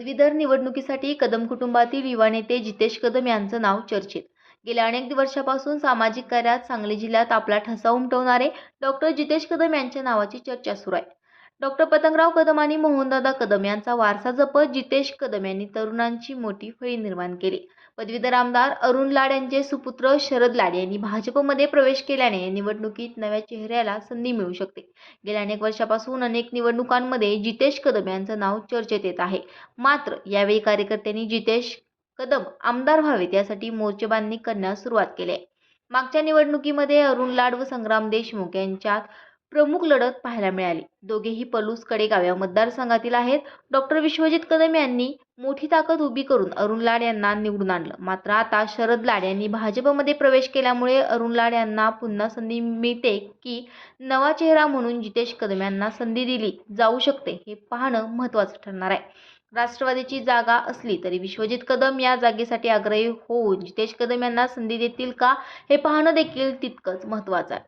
पदवीधर निवडणुकीसाठी कदम कुटुंबातील युवा नेते जितेश कदम यांचं नाव चर्चेत. गेल्या अनेक वर्षापासून सामाजिक कार्यात सांगली जिल्ह्यात आपला ठसा उमटवणारे डॉक्टर जितेश कदम यांच्या नावाची चर्चा सुरू आहे. डॉक्टर पतंगराव कदम आणि मोहनदादा कदम यांचा वारसा जपत जितेश कदम यांनी तरुणांची मोठी फळी निर्माण केली. पदवीधर आमदार अरुण लाड यांचे सुपुत्र शरद लाड यांनी भाजपमध्ये प्रवेश केल्याने निवडणुकीत नव्या चेहऱ्याला संधी मिळू शकते. गेल्या अनेक वर्षापासून अनेक निवडणुकांमध्ये जितेश कदम यांचं नाव चर्चेत येत आहे. मात्र यावेळी कार्यकर्त्यांनी जितेश कदम आमदार व्हावेत यासाठी मोर्चेबांधणी करण्यास सुरुवात केली आहे. मागच्या निवडणुकीमध्ये अरुण लाड व संग्राम देशमुख यांच्यात प्रमुख लढत पाहायला मिळाली. दोघेही पलूस कडेगाव या मतदारसंघातील आहेत. डॉक्टर विश्वजित कदम यांनी मोठी ताकद उभी करून अरुण लाड यांना निवडून आणलं. मात्र आता शरद लाड यांनी भाजपमध्ये प्रवेश केल्यामुळे अरुण लाड यांना पुन्हा संधी मिळते की नवा चेहरा म्हणून जितेश कदम यांना संधी दिली जाऊ शकते हे पाहणं महत्त्वाचं ठरणार आहे. राष्ट्रवादीची जागा असली तरी विश्वजित कदम या जागेसाठी आग्रही होऊन जितेश कदम यांना संधी देतील का हे पाहणं देखील तितकंच महत्त्वाचं आहे.